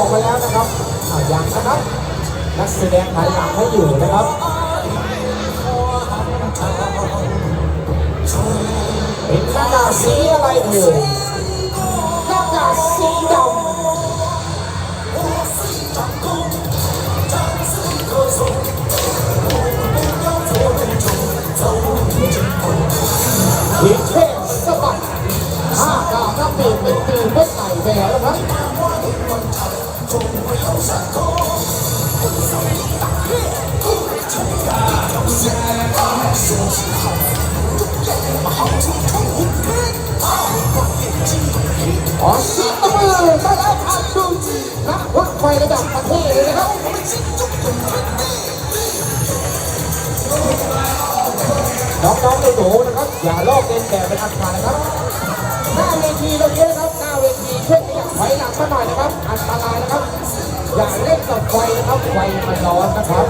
อกมาแล้วนะครับอาอยังนะครับ นักแสดงถ่ายหลังให้อยู่นะครับเป็นหน้าสีอะไรเอ่ย ขอเสียงตบมือต้อนรับอับดุลนักวัดไฟระดับประเทศเลยนะครับน้องๆหนูๆนะครับ อย่าลอกเลียนแบบเป็นอันขาดนะครับหน้าเวทีเราเยอะครับ ช่วยขยับถอยหลังมาหน่อยนะครับ อันตรายนะครับ อย่าเล่นกับไฟนะครับ ไฟมันร้อนนะครับ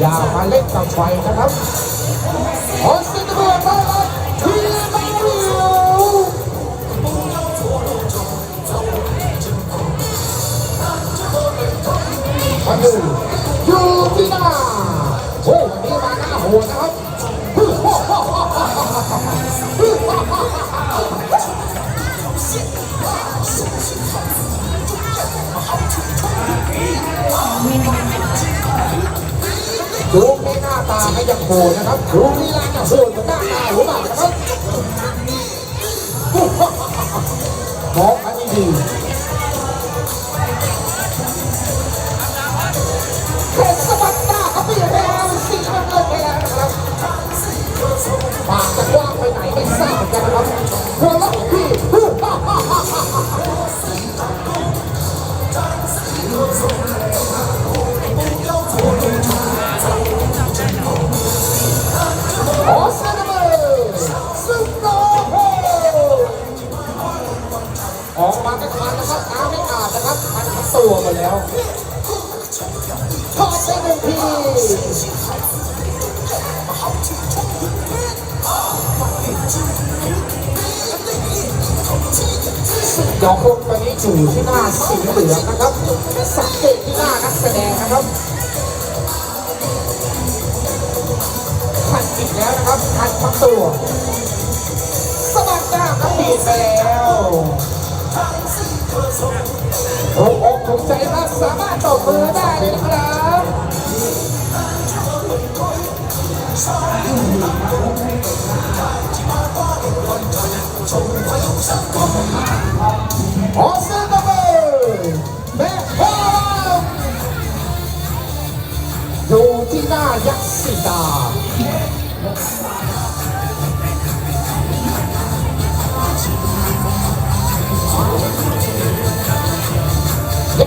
อย่ามาเล่นกับไฟนะครับขอเสียงตบมือต้อนรับทีมริโอมาดูยูที ตาไม่ยังโหดนะครับดูลีลาจะโหดกว่าหน้าตาหัวบาดนะครับมองอันนี้ดี ตัวมดแล้วขอเป็นหนึ่งทีดอกพวงตอนนี้อยู่ที่หน้าสีเหลืองนะครับ สังเกตที่หน้านักแสดงนะครับพันอีกแล้วนะครับพันทั้งตัวสะบัดหน้าครับบีบไปแล้วโอ้ สงสัยว่าสามารถตบมือได้เลยนะครับ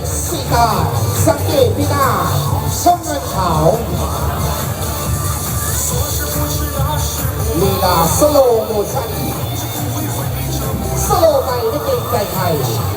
时代相对比大，众人好。你来 solo 一下，solo 来的更精彩。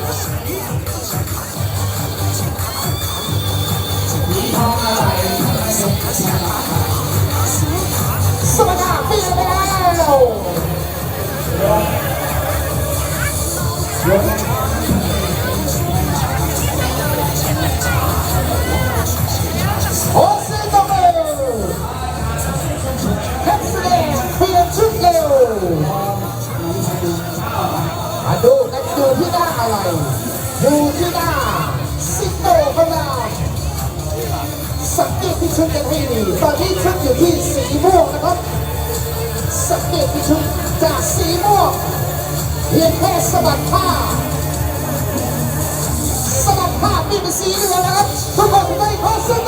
อยู่ที่หน้าสิงโตของเราสังเกตที่ชุดกันให้ดี ตอนนี้ชุดอยู่ที่สีม่วงนะครับ สังเกตที่ชุดจากสีม่วงเพียงแค่สะบัดผ้าสะบัดผ้านี่เป็นสีเหลืองนะครับทุกคนได้ขอเสียง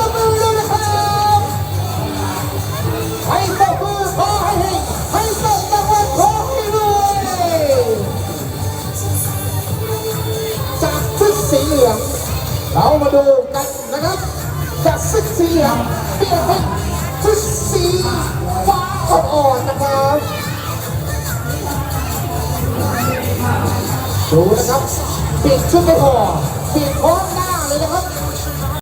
เรามาดูกันนะครับจากชุดสีเหลืองเปลี่ยนเป็นชุดสีฟ้าอ่อนๆนะครับดูนะครับปิดชุดไม่พอปิดพร้อมหน้าเลยนะครับ